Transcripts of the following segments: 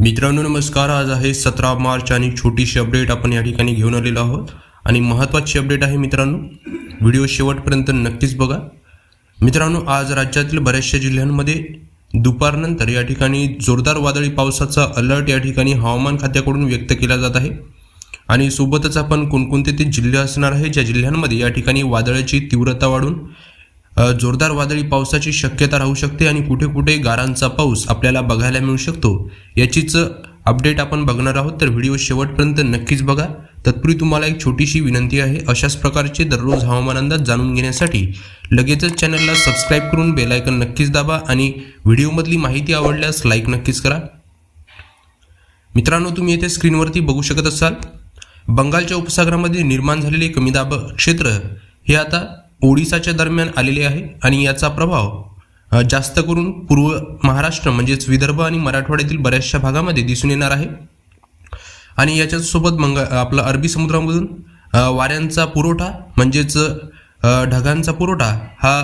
मित्रांनो नमस्कार. आज आहे सतरा मार्च आणि छोटीशी अपडेट आपण या ठिकाणी घेऊन आलेलो आहोत. आणि महत्त्वाची अपडेट आहे मित्रांनो व्हिडिओ शेवटपर्यंत नक्कीच बघा. मित्रांनो आज राज्यातील बऱ्याचशा जिल्ह्यांमध्ये दुपारनंतर या ठिकाणी जोरदार वादळी पावसाचा अलर्ट या ठिकाणी हवामान खात्याकडून व्यक्त केला जात आहे. आणि सोबतच आपण कोणकोणते ते जिल्हे असणार आहे ज्या जिल्ह्यांमध्ये या ठिकाणी वादळाची तीव्रता वाढून जोरदार वादळी पावसाची शक्यता राहू शकते आणि कुठे कुठे गारांचा पाऊस आपल्याला बघायला मिळू शकतो. याचीच अपडेट आपण बघणार आहोत तर व्हिडिओ शेवटपर्यंत नक्कीच बघा. तत्पूर्वी तुम्हाला एक छोटीशी विनंती आहे अशाच प्रकारचे दररोज हवामान अंदाज जाणून घेण्यासाठी लगेचच चॅनलला सबस्क्राईब करून बेलायकन नक्कीच दाबा आणि व्हिडिओमधली माहिती आवडल्यास लाईक नक्कीच करा. मित्रांनो तुम्ही येथे स्क्रीनवरती बघू शकत असाल बंगालच्या उपसागरामध्ये निर्माण झालेले कमी दाब क्षेत्र हे आता ओडिसाच्या दरम्यान आलेले आहे आणि याचा प्रभाव जास्त करून पूर्व महाराष्ट्र म्हणजेच विदर्भ आणि मराठवाड्यातील बऱ्याचशा भागामध्ये दिसून येणार आहे. आणि याच्यासोबत मंग आपला अरबी समुद्रामधून वाऱ्यांचा पुरवठा म्हणजेच ढगांचा पुरवठा हा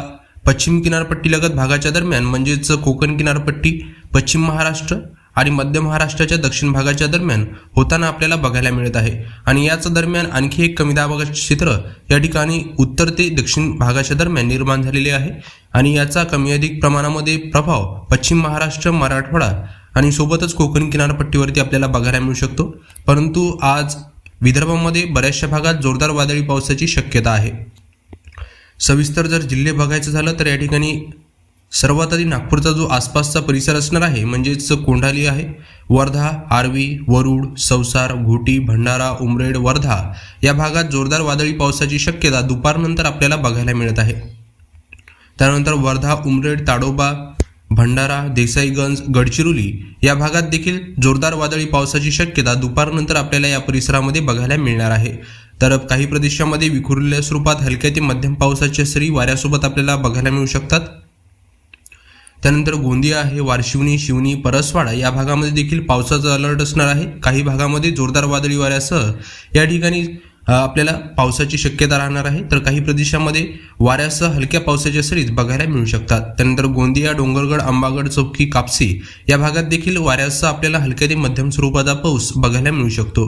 पश्चिम किनारपट्टीलगत भागाच्या दरम्यान म्हणजेच कोकण किनारपट्टी पश्चिम महाराष्ट्र आणि मध्य महाराष्ट्राच्या दक्षिण भागाच्या दरम्यान होताना आपल्याला बघायला मिळत आहे. आणि याच दरम्यान आणखी एक कमी दाबाचे क्षेत्र या ठिकाणी उत्तर ते दक्षिण भागाच्या दरम्यान निर्माण झालेले आहे. आणि याचा कमी अधिक प्रमाणामध्ये प्रभाव पश्चिम महाराष्ट्र मराठवाडा आणि सोबतच कोकण किनारपट्टीवरती आपल्याला बघायला मिळू शकतो. परंतु आज विदर्भामध्ये बऱ्याचशा भागात जोरदार वादळी पावसाची शक्यता आहे. सविस्तर जर जिल्हे बघायचं झालं तर या ठिकाणी सर्वात आधी नागपूरचा जो आसपासचा परिसर असणार आहे म्हणजेच कोंढाली आहे वर्धा आर्वी वरुड संसार घोटी भंडारा उमरेड वर्धा या भागात जोरदार वादळी पावसाची शक्यता दुपारनंतर आपल्याला बघायला मिळत आहे. त्यानंतर वर्धा उमरेड ताडोबा भंडारा देसाईगंज गडचिरोली या भागात देखील जोरदार वादळी पावसाची शक्यता दुपारनंतर आपल्याला या परिसरामध्ये बघायला मिळणार आहे. तर काही प्रदेशामध्ये विखुरलेल्या स्वरूपात हलक्या ते मध्यम पावसाच्या सरी वाऱ्यासोबत आपल्याला बघायला मिळू शकतात. त्यानंतर गोंदिया आहे वारशिवनी शिवनी परसवाडा या भागामध्ये देखील पावसाचा अलर्ट असणार आहे. काही भागामध्ये जोरदार वादळी वाऱ्यासह या ठिकाणी आपल्याला पावसाची शक्यता राहणार आहे. तर काही प्रदेशामध्ये वाऱ्यासह हलक्या पावसाच्या सरीज बघायला मिळू शकतात. त्यानंतर गोंदिया डोंगरगड आंबागड चौकी कापसी या भागात देखील वाऱ्यासह आपल्याला हलक्या ते मध्यम स्वरूपाचा पाऊस बघायला मिळू शकतो.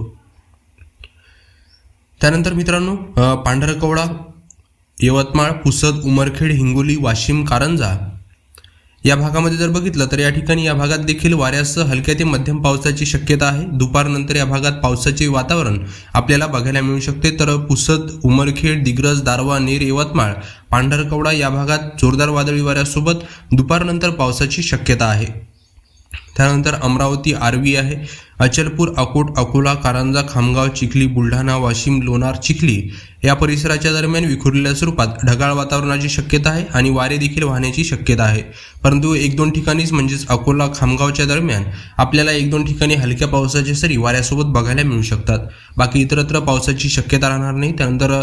त्यानंतर मित्रांनो पांढरकवडा यवतमाळ पुसद उमरखेड हिंगोली वाशिम कारंजा या भागामध्ये जर बघितलं तर या ठिकाणी या भागात देखील वाऱ्यासह हलक्या ते मध्यम पावसाची शक्यता आहे. दुपारनंतर या भागात पावसाचे वातावरण आपल्याला बघायला मिळू शकते. तर पुसद उमरखेड दिग्रज दारवा नेर यवतमाळ पांढरकवडा या भागात जोरदार वादळी वाऱ्यासोबत दुपारनंतर पावसाची शक्यता आहे. त्यानंतर अमरावती आर्वी आहे अचलपूर अकोट अकोला कारंजा खामगाव चिखली बुलढाणा वाशिम लोणार चिखली या परिसराच्या दरम्यान विखुरलेल्या स्वरूपात ढगाळ वातावरणाची शक्यता आहे आणि वारे देखील वाहण्याची शक्यता आहे. परंतु एक दोन ठिकाणीच म्हणजेच अकोला खामगावच्या दरम्यान आपल्याला एक दोन ठिकाणी हलक्या पावसाच्या सरी वाऱ्यासोबत बघायला मिळू शकतात. बाकी इतरत्र पावसाची शक्यता राहणार नाही. त्यानंतर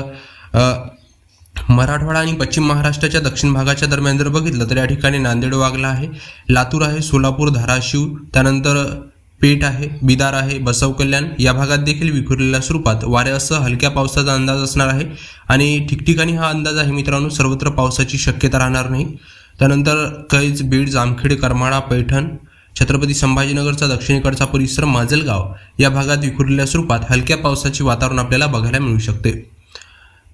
मराठवाडा आणि पश्चिम महाराष्ट्राच्या दक्षिण भागाच्या दरम्यान जर बघितलं तर या ठिकाणी नांदेड वागला आहे लातूर आहे सोलापूर धाराशिव त्यानंतर पेठ आहे बिदार आहे बसव कल्याण या भागात देखील विखुरलेल्या स्वरूपात वाऱ्यासह हलक्या पावसाचा अंदाज असणार आहे. आणि ठिकठिकाणी हा अंदाज आहे मित्रांनो सर्वत्र पावसाची शक्यता राहणार नाही. त्यानंतर कैज बीड जामखेड करमाळा पैठण छत्रपती संभाजीनगरचा दक्षिणेकडचा परिसर माजलगाव या भागात विखुरलेल्या स्वरूपात हलक्या पावसाचे वातावरण आपल्याला बघायला मिळू शकते.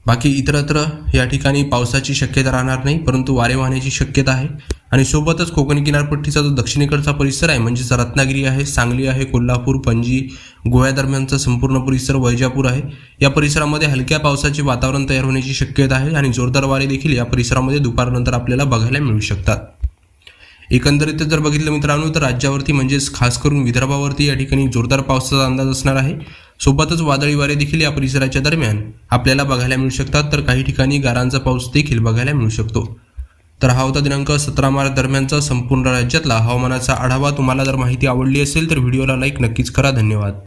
बाकी इतरत्र या ठिकाणी पावसाची शक्यता राहणार नाही परंतु वारे वाहण्याची शक्यता आहे. आणि सोबतच कोकण किनारपट्टीचा जो दक्षिणेकडचा परिसर आहे म्हणजेच रत्नागिरी आहे सांगली आहे कोल्हापूर पणजी गोव्या दरम्यानचा संपूर्ण परिसर वैजापूर आहे. या परिसरामध्ये हलक्या पावसाचे वातावरण तयार होण्याची शक्यता आहे आणि जोरदार वारे देखील या परिसरामध्ये दुपारनंतर आपल्याला बघायला मिळू शकतात. एकंदरीत जर बघितलं मित्रांनो तर राज्यावरती म्हणजेच खास करून विदर्भावरती या ठिकाणी जोरदार पावसाचा अंदाज असणार आहे. सोबतच वादळी वारे देखील या परिसराच्या दरम्यान आपल्याला बघायला मिळू शकतात तर काही ठिकाणी गारांचा पाऊस देखील बघायला मिळू शकतो. तर हा होता दिनांक सतरा मार्च दरम्यानचा संपूर्ण राज्यातला हवामानाचा आढावा. तुम्हाला जर माहिती आवडली असेल तर व्हिडिओला लाईक नक्कीच करा. धन्यवाद.